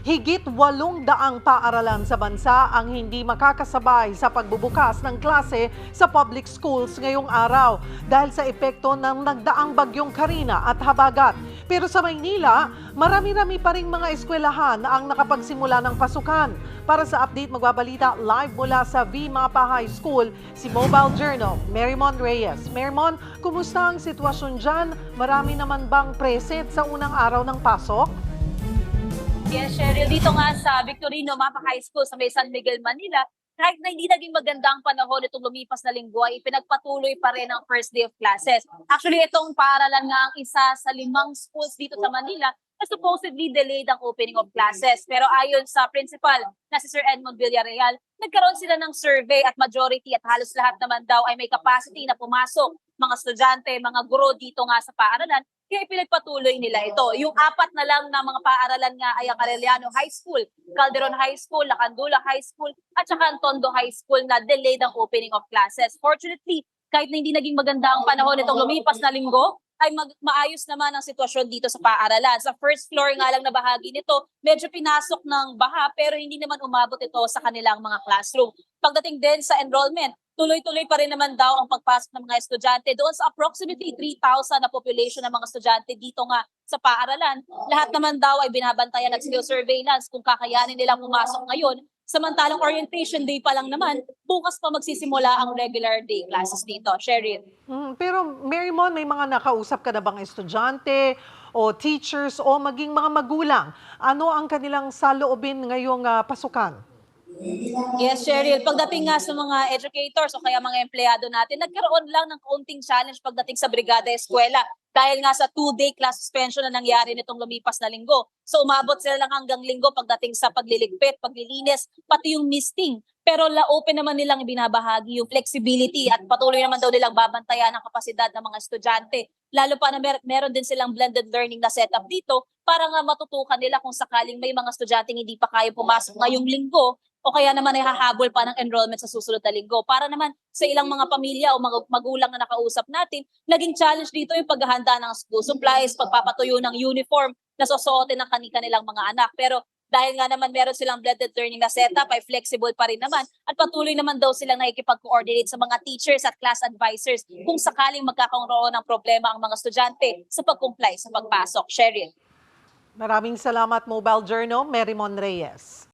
Higit walong daang paaralan sa bansa ang hindi makakasabay sa pagbubukas ng klase sa public schools ngayong araw dahil sa epekto ng nagdaang bagyong Karina at Habagat. Pero sa Maynila, marami-rami pa ring mga eskwelahan ang nakapagsimula ng pasukan. Para sa update, magbabalita live mula sa V-Mapa High School, si Mobile Journal, Marymon Reyes. Marymon, kumusta ang sitwasyon dyan? Marami naman bang preset sa unang araw ng pasok? Yes, Cheryl. Dito nga sa Victorino Mapa High School sa may San Miguel, Manila, kahit na hindi naging maganda ang panahon itong lumipas na linggo, ay pinagpatuloy pa rin ang first day of classes. Actually, itong paaralan nga ang isa sa limang schools dito sa Manila na supposedly delayed ang opening of classes. Pero ayon sa principal na si Sir Edmond Villarreal, nagkaroon sila ng survey at majority at halos lahat naman daw ay may capacity na pumasok mga estudyante, mga guro dito nga sa paaralan kaya pinagpatuloy nila ito. Yung apat na lang na mga paaralan nga ay ang Arellano High School, Calderon High School, Lacandula High School, at saka ang Tondo High School na delayed ang opening of classes. Fortunately, kahit na hindi naging maganda ang panahon nitong lumipas na linggo, ay mag- maayos naman ang sitwasyon dito sa paaralan. Sa first floor nga lang na bahagi nito, medyo pinasok ng baha pero hindi naman umabot ito sa kanilang mga classroom. Pagdating din sa enrollment, tuloy-tuloy pa rin naman daw ang pagpasok ng mga estudyante doon sa approximately 3,000 na population ng mga estudyante dito nga sa paaralan. Lahat naman daw ay binabantayan at skill surveillance kung kakayanin nilang pumasok ngayon. Samantalang orientation day pa lang naman, bukas pa magsisimula ang regular day classes dito. Sheryl. Mm, pero Marymon, may mga nakausap ka na bang estudyante o teachers o maging mga magulang? Ano ang kanilang saloobin ngayong ah, pasukan? Yes, Cheryl. Pagdating nga sa mga educators o kaya mga empleyado natin, nagkaroon lang ng kaunting challenge pagdating sa Brigada Eskwela dahil nga sa two-day class suspension na nangyari nitong lumipas na linggo. So umabot sila lang hanggang linggo pagdating sa pagliligpit, paglilinis, pati yung misting. Pero la-open naman nilang binabahagi yung flexibility at patuloy naman daw nilang babantayan ang kapasidad ng mga estudyante. Lalo pa na mer- meron din silang blended learning na setup dito para nga matutukan nila kung sakaling may mga estudyante hindi pa kaya pumasok ngayong linggo o kaya naman ay hahabol pa ng enrollment sa susunod na linggo. Para naman sa ilang mga pamilya o mga magulang na nakausap natin, naging challenge dito yung paghahanda ng school supplies, pagpapatuyo ng uniform na susuotin ng kanilang mga anak. Pero dahil nga naman meron silang blended learning na setup, ay flexible pa rin naman at patuloy naman daw silang nakikipag-coordinate sa mga teachers at class advisors kung sakaling magkakaroon ng problema ang mga estudyante sa pag-comply sa pagpasok. Sheryl. Maraming salamat Mobile Journal, Marymon Reyes.